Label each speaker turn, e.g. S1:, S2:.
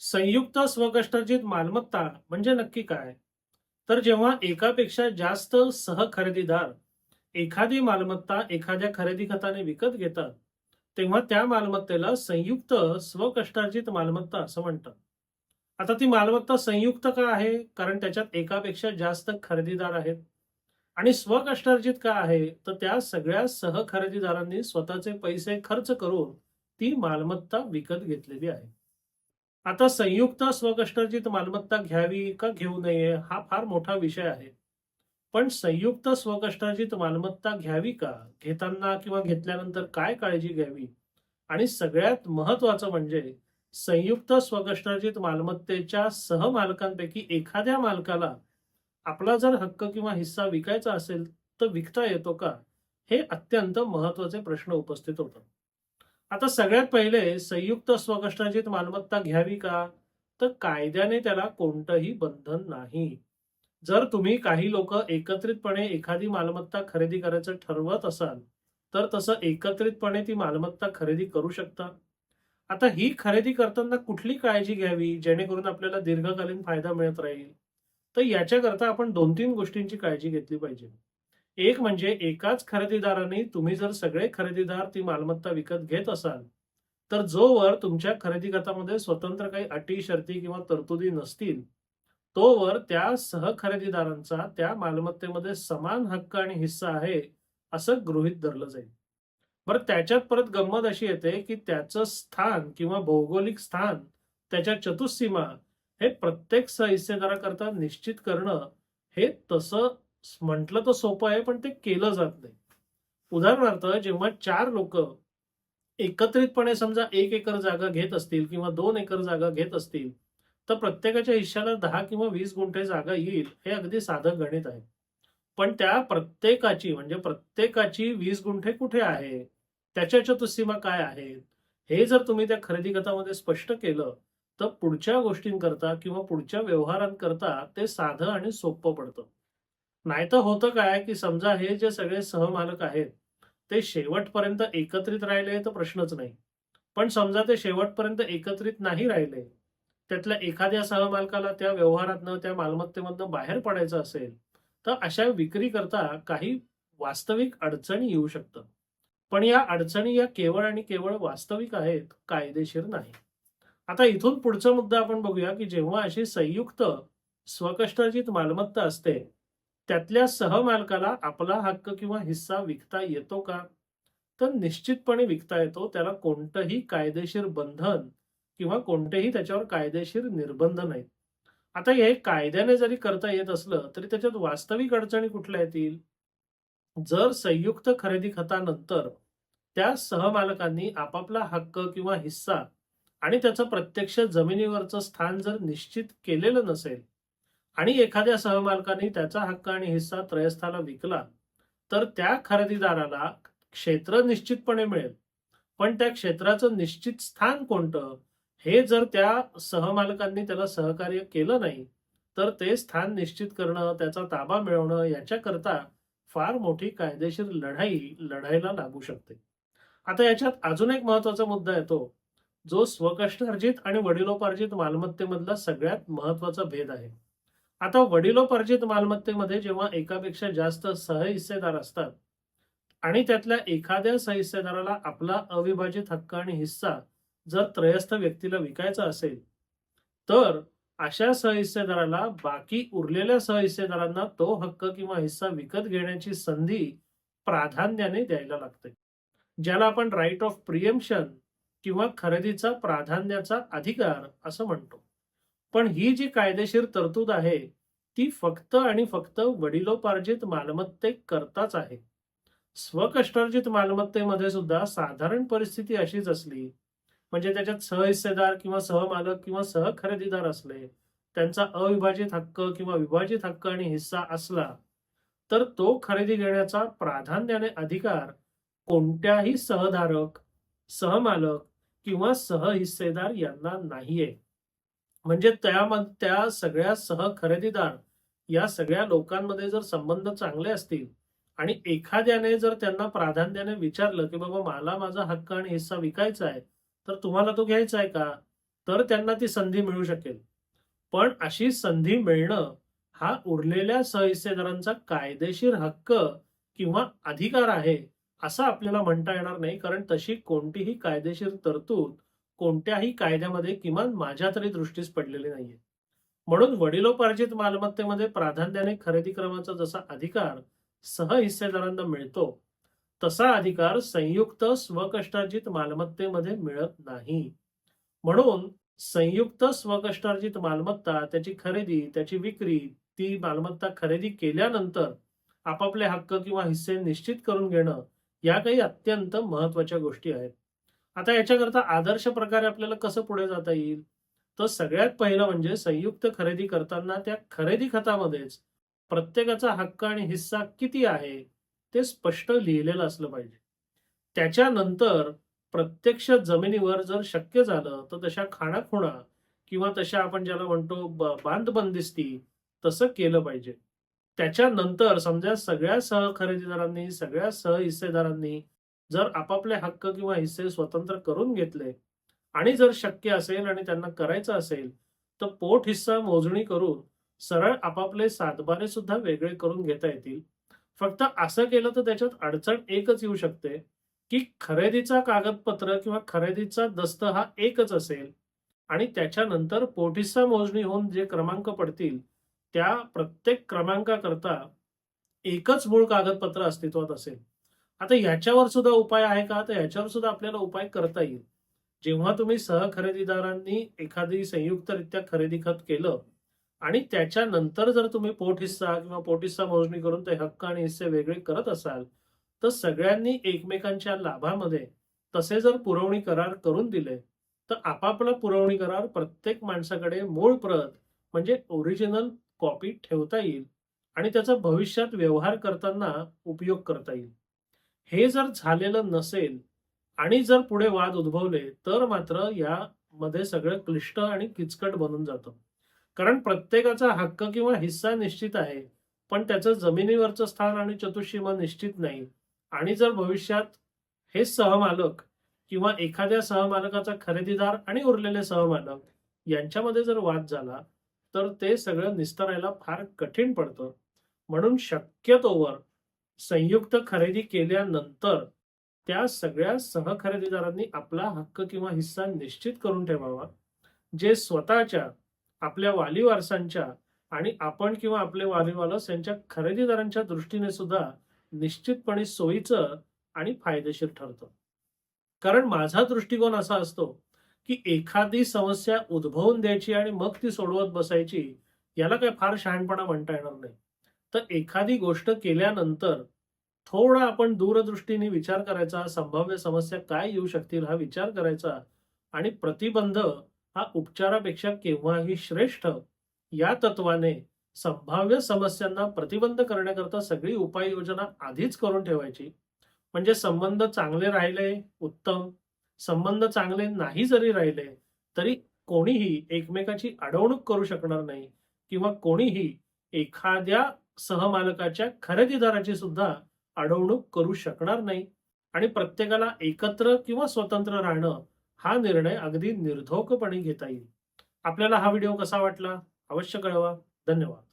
S1: संयुक्त स्वकष्टार्जित मालमत्ता म्हणजे नक्की काय? तर जेव्हा एकापेक्षा जास्त सहखरेदीदार एखादी मालमत्ता एखाद्या खरेदी खताने विकत घेतात तेव्हा त्या मालमत्तेला संयुक्त स्वकष्टार्जित मालमत्ता असं म्हणतात. आता ती मालमत्ता संयुक्त का आहे? कारण त्याच्यात एकापेक्षा जास्त खरेदीदार आहेत. आणि स्वकष्टार्जित का आहे? तर त्या सगळ्या सहखरेदीदारांनी स्वतःचे पैसे खर्च करून ती मालमत्ता विकत घेतलेली आहे. आता संयुक्त स्वकष्टार्जित मालमत्ता घ्यावी का घेऊ नये हा फार मोठा विषय आहे. पण संयुक्त स्वकष्टार्जित मालमत्ता घ्यावी का? घेताना किंवा घेतल्यानंतर काय काळजी घ्यावी? आणि सगळ्यात महत्वाचं म्हणजे संयुक्त स्वकष्टार्जित मालमत्तेच्या सहमालकांपैकी एखाद्या मालकाला आपला जर हक्क किंवा हिस्सा विकायचा असेल तर विकता येतो का? हे अत्यंत महत्त्वाचे प्रश्न उपस्थित होतात. आता सगळ्यात पहिले संयुक्त स्वकष्टार्जित मालमत्ता घ्यावी का? तर कायद्याने त्याला कोणतंही बंधन नाही. जर तुम्ही काही लोक एकत्रितपणे एखादी मालमत्ता खरेदी करायचं ठरवत असाल तर तसं एकत्रितपणे ती मालमत्ता खरेदी करू शकता. आता ही खरेदी करताना कुठली काळजी घ्यावी जेणेकरून आपल्याला दीर्घकालीन फायदा मिळत राहील? तर याच्याकरता आपण दोन तीन गोष्टींची काळजी घेतली पाहिजे. एक म्हणजे एकाच खरेदीदाराने तुम्ही जर सगळे खरेदीदार ती मालमत्ता विकत घेत असाल तर जोवर तुमच्या खरेदी गटामध्ये स्वतंत्र काही अटी शर्ती किंवा तरतुदी नसतील तोवर त्या सहखरेदीदारांचा त्या मालमत्तेमध्ये समान हक्क आणि हिस्सा आहे असं गृहित धरलं जाईल. बरं त्याच्यात परत गंमत अशी येते की त्याचं स्थान किंवा भौगोलिक स्थान त्याच्या चतुःसीमा हे प्रत्येक सहिस्सेदाराकरता निश्चित करणं हे तसं म्हटलं तर सोपं आहे पण ते केलं जात नाही. उदाहरणार्थ जेव्हा चार लोक एकत्रितपणे समजा एक एकर जागा घेत असतील किंवा दोन एकर जागा घेत असतील तर प्रत्येकाच्या हिश्श्याला दहा किंवा वीस गुंठे जागा येईल हे अगदी साधं गणित आहे. पण त्या प्रत्येकाची म्हणजे प्रत्येकाची वीस गुंठे कुठे आहे? त्याच्या चतुसीमा काय आहेत हे जर तुम्ही त्या खरेदी गटामध्ये स्पष्ट केलं तर पुढच्या गोष्टींकरता किंवा पुढच्या व्यवहारांकरता ते साधं आणि सोपं पडतं. नाहीतर होतं काय की समजा हे जे सगळे सहमालक आहेत ते शेवटपर्यंत एकत्रित राहिले तर प्रश्नच नाही. पण समजा ते शेवटपर्यंत एकत्रित नाही राहिले त्यातल्या एखाद्या सहमालकाला त्या व्यवहारातनं त्या मालमत्तेमधनं बाहेर पडायचं असेल तर अशा विक्री करता काही वास्तविक अडचणी येऊ शकतात पण या अडचणी या केवळ आणि केवळ वास्तविक आहेत कायदेशीर नाही. आता इथून पुढचा मुद्दा आपण बघूया की जेव्हा अशी संयुक्त स्वकष्टार्जित मालमत्ता असते त्यातल्या सहमालकाला आपला हक्क किंवा हिस्सा विकता येतो का? तर निश्चितपणे विकता येतो. त्याला कोणतंही कायदेशीर बंधन किंवा कोणतेही त्याच्यावर कायदेशीर निर्बंध नाहीत. आता हे कायद्याने जरी करता येत असलं तरी त्याच्यात वास्तविक अडचणी कुठल्या येतील? जर संयुक्त खरेदी खतानंतर त्या सहमालकांनी आपापला हक्क किंवा हिस्सा आणि त्याचं प्रत्यक्ष जमिनीवरचं स्थान जर निश्चित केलेलं नसेल आणि एखाद्या सहमालकाने त्याचा हक्क आणि हिस्सा त्रयस्थाला विकला तर त्या खरेदीदाराला क्षेत्र निश्चितपणे मिळेल. पण त्या क्षेत्राचं निश्चित स्थान कोणतं? हे जर त्या सहमालकांनी त्याला सहकार्य केलं नाही तर ते स्थान निश्चित करणं त्याचा ताबा मिळवणं याच्याकरता फार मोठी कायदेशीर लढाई लढायला लागू शकते. आता याच्यात अजून एक महत्त्वाचा मुद्दा येतो जो स्वकष्टार्जित आणि वडिलोपार्जित मालमत्तेमधला सगळ्यात महत्त्वाचा भेद आहे. आता वडिलोपार्जित मालमत्तेमध्ये जेव्हा एकापेक्षा जास्त सहहिस्सेदार असतात आणि त्यातल्या एखाद्या सहिस्सेदाराला आपला अविभाजित हक्क आणि हिस्सा जर त्रयस्थ व्यक्तीला विकायचा असेल तर अशा सहहिस्सेदाराला बाकी उरलेल्या सहहिस्सेदारांना तो हक्क किंवा हिस्सा विकत घेण्याची संधी प्राधान्याने द्यायला लागते ज्याला आपण राईट ऑफ प्रियम्शन किंवा खरेदीचा प्राधान्याचा अधिकार असं म्हणतो. पण ही जी कायदेशीर तरतूद आहे ती फक्त आणि फक्त वडिलोपार्जित मालमत्ते करताच आहे. स्वकष्टार्जित मालमत्तेमध्ये सुद्धा साधारण परिस्थिती अशीच असली म्हणजे त्याच्यात सहहिस्सेदार किंवा सहमालक किंवा सहखरेदीदार असले त्यांचा अविभाजित हक्क किंवा विभाजित हक्क आणि हिस्सा असला तर तो खरेदी घेण्याचा प्राधान्याने अधिकार कोणत्याही सहधारक सहमालक किंवा सहहिस्सेदार यांना नाहीये. म्हणजे त्यामध्ये त्या सगळ्या सहखरेदीदार या सगळ्या लोकांमध्ये जर संबंध चांगले असतील आणि एखाद्याने जर त्यांना प्राधान्याने विचारलं की बाबा मला माझा हक्क आणि हिस्सा विकायचा आहे तर तुम्हाला तो घ्यायचा आहे का? तर त्यांना ती संधी मिळू शकेल. पण अशी संधी मिळणं हा उरलेल्या सहहिस्सेदारांचा कायदेशीर हक्क किंवा अधिकार आहे असं आपल्याला म्हणता येणार नाही कारण तशी कोणतीही कायदेशीर तरतूद कोणत्याही कायद्यामध्ये किमान माझ्या तरी दृष्टीस पडलेली नाहीये. म्हणून वडिलोपार्जित मालमत्तेमध्ये प्राधान्याने खरेदी क्रमाचा जसा अधिकार सहहिस्सेदारांना मिळतो तसा अधिकार संयुक्त स्वकष्टार्जित मालमत्तेमध्ये मिळत नाही. म्हणून संयुक्त स्वकष्टार्जित मालमत्ता त्याची खरेदी त्याची विक्री ती मालमत्ता खरेदी केल्यानंतर आपापले हक्क किंवा हिस्से निश्चित करून घेणं या काही अत्यंत महत्त्वाच्या गोष्टी आहेत. आता याच्याकरता आदर्श प्रकारे आपल्याला कसं पुढे जाता येईल? तर सगळ्यात पहिलं म्हणजे संयुक्त खरेदी करताना त्या खरेदी खतामध्येच प्रत्येकाचा हक्क आणि हिस्सा किती आहे ते स्पष्ट लिहिलेलं असलं पाहिजे. त्याच्यानंतर प्रत्यक्ष जमिनीवर जर शक्य झालं तर तशा खाणाखुणा किंवा तशा आपण ज्याला म्हणतो ब- बांधबंदिस्ती तसं केलं पाहिजे. त्याच्यानंतर समजा सगळ्या सहखरेदीदारांनी सगळ्या सहहिस्सेदारांनी जर आपापले हक्क किंवा हिस्से स्वतंत्र करून घेतले आणि जर शक्य असेल आणि त्यांना करायचं असेल तर पोट हिस्सा मोजणी करून सरळ आपापले सातबारे सुद्धा वेगळे करून घेता येतील. फक्त असं केलं तर त्याच्यात अडचण एकच येऊ शकते की खरेदीचा कागदपत्र किंवा खरेदीचा दस्त हा एकच असेल आणि त्याच्यानंतर पोटहिस्सा मोजणी होऊन जे क्रमांक पडतील त्या प्रत्येक क्रमांकाकरता एकच मूळ कागदपत्र अस्तित्वात असेल. आता याच्यावर सुद्धा उपाय आहे का? तर याच्यावर सुद्धा आपल्याला उपाय करता येईल. जेव्हा तुम्ही सहखरेदीदारांनी एखादी संयुक्तरित्या खरेदी खत केलं आणि त्याच्यानंतर जर तुम्ही पोट हिस्सा किंवा पोट हिस्सा मोजणी करून ते हक्क आणि हिस्से वेगळे करत असाल तर सगळ्यांनी एकमेकांच्या लाभामध्ये तसे जर पुरवणी करार करून दिले तर आपापला पुरवणी करार प्रत्येक माणसाकडे मूळ प्रत म्हणजे ओरिजिनल कॉपी ठेवता येईल आणि त्याचा भविष्यात व्यवहार करताना उपयोग करता येईल. हे जर झालेलं नसेल आणि जर पुढे वाद उद्भवले तर मात्र यामध्ये सगळं क्लिष्ट आणि किचकट बनून जातं. कारण प्रत्येकाचा हक्क किंवा हिस्सा निश्चित आहे पण त्याचं जमिनीवरचं स्थान आणि चतुष्सीमा निश्चित नाही. आणि जर भविष्यात हे सहमालक किंवा एखाद्या सहमालकाचा खरेदीदार आणि उरलेले सहमालक यांच्यामध्ये जर वाद झाला तर ते सगळं निस्तरायला फार कठीण पडतं. म्हणून शक्यतोवर संयुक्त खरेदी केल्यानंतर त्या सगळ्या सहखरेदीदारांनी आपला हक्क किंवा हिस्सा निश्चित करून ठेवावा जे स्वतःच्या आपल्या वाली वारसांच्या आणि आपण किंवा आपले वालीवालस यांच्या खरेदीदारांच्या दृष्टीने सुद्धा निश्चितपणे सोयीचं आणि फायदेशीर ठरतं. कारण माझा दृष्टिकोन असा असतो की एखादी समस्या उद्भवून द्यायची आणि मग ती सोडवत बसायची याला काय फार शहाणपणा म्हणता येणार नाही. तर एखादी गोष्ट केल्यानंतर थोडा आपण दूरदृष्टीने विचार करायचा संभाव्य समस्या काय येऊ शकतील हा विचार करायचा आणि प्रतिबंध हा उपचारापेक्षा केव्हाही श्रेष्ठ या तत्वाने संभाव्य समस्यांना प्रतिबंध करण्याकरता सगळी उपाययोजना आधीच करून ठेवायची. म्हणजे संबंध चांगले राहिले उत्तम. संबंध चांगले नाही जरी राहिले तरी कोणीही एकमेकाची अडवणूक करू शकणार नाही किंवा कोणीही एखाद्या सहमालकाच्या खरेदीदाराची सुद्धा अडवणूक करू शकणार नाही आणि प्रत्येकाला एकत्र किंवा स्वतंत्र राहणं हा निर्णय अगदी निर्धोकपणे घेता येईल. आपल्याला हा व्हिडिओ कसा वाटला? अवश्य कळवा. धन्यवाद.